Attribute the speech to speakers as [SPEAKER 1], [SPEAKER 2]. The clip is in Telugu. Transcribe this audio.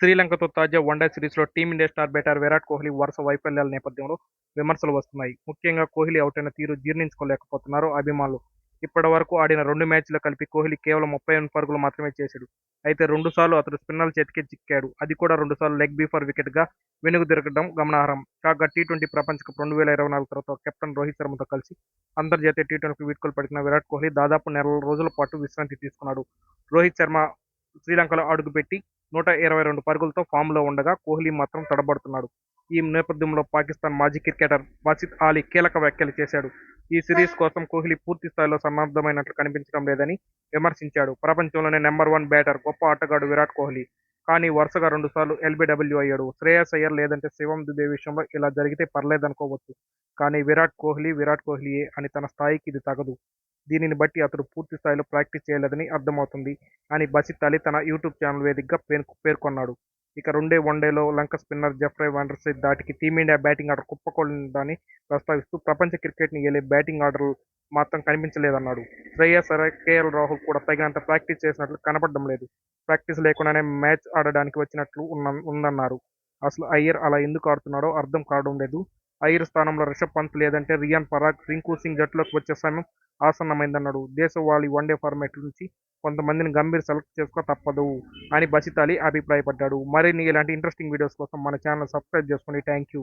[SPEAKER 1] శ్రీలంకతో తాజా వన్డే సిరీస్లో team India star batter Virat Kohli వరుస వైఫల్యాల నేపథ్యంలో విమర్శలు వస్తున్నాయి. ముఖ్యంగా కోహ్లీ అవుటైన తీరు జీర్ణించుకోలేకపోతున్నారు అభిమానులు. ఇప్పటి వరకు ఆడిన రెండు మ్యాచ్లు కలిపి కోహ్లీ కేవలం ముప్పై ఎనిమిది పరుగులు మాత్రమే చేశాడు. అయితే రెండుసార్లు అతడు స్పిన్నర్ల చేతికి చిక్కాడు. అది కూడా రెండుసార్లు లెగ్ బీఫర్ వికెట్గా వెనుదిరగడం గమనార్హం. కాగా టీ-ట్వంటీ ప్రపంచ కప్ రెండు వేల ఇరవై నాలుగు తర్వాత కెప్టెన్ రోహిత్ శర్మతో కలిసి అంతర్జాతీయ టీ-ట్వంటీకి వీడ్కోలు పడిన విరాట్ కోహ్లీ దాదాపు నెల రోజుల పాటు విశ్రాంతి తీసుకున్నాడు. రోహిత్ శర్మ శ్రీలంకలో అడుగుపెట్టి నూట ఇరవై రెండు పరుగులతో ఫామ్లో ఉండగా కోహ్లీ మాత్రం తడబడుతున్నాడు. ఈ నేపథ్యంలో పాకిస్తాన్ మాజీ క్రికెటర్ బాసిత్ ఆలీ కీలక వ్యాఖ్యలు చేశాడు. ఈ సిరీస్ కోసం కోహ్లీ పూర్తి స్థాయిలో సన్నద్ధమైనట్లు కనిపించడం లేదని విమర్శించాడు. ప్రపంచంలోనే నెంబర్ వన్ బ్యాటర్, గొప్ప ఆటగాడు విరాట్ కోహ్లీ. కానీ వరుసగా రెండుసార్లు ఎల్బీడబ్ల్యూ అయ్యాడు. శ్రేయస్ అయ్యర్ లేదంటే శివం దుబే విషయంలో ఇలా జరిగితే పర్లేదనుకోవచ్చు. కానీ విరాట్ కోహ్లీ విరాట్ కోహ్లీయే అని తన స్థాయికి ఇది తగదు. దీనిని బట్టి అతడు పూర్తి స్థాయిలో ప్రాక్టీస్ చేయలేదని అర్థమవుతుంది అని బసిత్ అలీ తన యూట్యూబ్ ఛానల్ వేదికగా పేర్కొన్నాడు. ఇక రెండే వన్డేలో లంక స్పిన్నర్ జెఫ్రీ వాండర్సే దాటికి టీమిండియా బ్యాటింగ్ ఆర్డర్ కుప్పకూలిందని ప్రస్తావిస్తూ ప్రపంచ క్రికెట్ని ఏలే బ్యాటింగ్ ఆర్డర్ మాత్రం కనిపించలేదన్నాడు. శ్రేయస్ అయ్యర్, కేఎల్ రాహుల్ కూడా తగినంత ప్రాక్టీస్ చేసినట్లు కనపడడం లేదు. ప్రాక్టీస్ లేకుండానే మ్యాచ్ ఆడడానికి వచ్చినట్లు ఉన్న ఉందన్నారు. అసలు అయ్యర్ అలా ఎందుకు ఆడుతున్నాడో అర్థం కావడం లేదు. అయ్యర్ స్థానంలో రిషబ్ పంత్ లేదంటే రియాన్ పరాగ్, రింకు సింగ్ జట్టులోకి వచ్చే సమయం ఆసన్నమైందన్నాడు. దేశవాళీ వన్డే ఫార్మాట్ నుంచి కొంతమందిని గంభీర్ సెలెక్ట్ చేసుకో తప్పదు అని బసిత్ అలీ అభిప్రాయపడ్డాడు. మరిన్ని ఇలాంటి ఇంట్రెస్టింగ్ వీడియోస్ కోసం మన ఛానల్ సబ్స్క్రైబ్ చేసుకోండి థ్యాంక్యూ.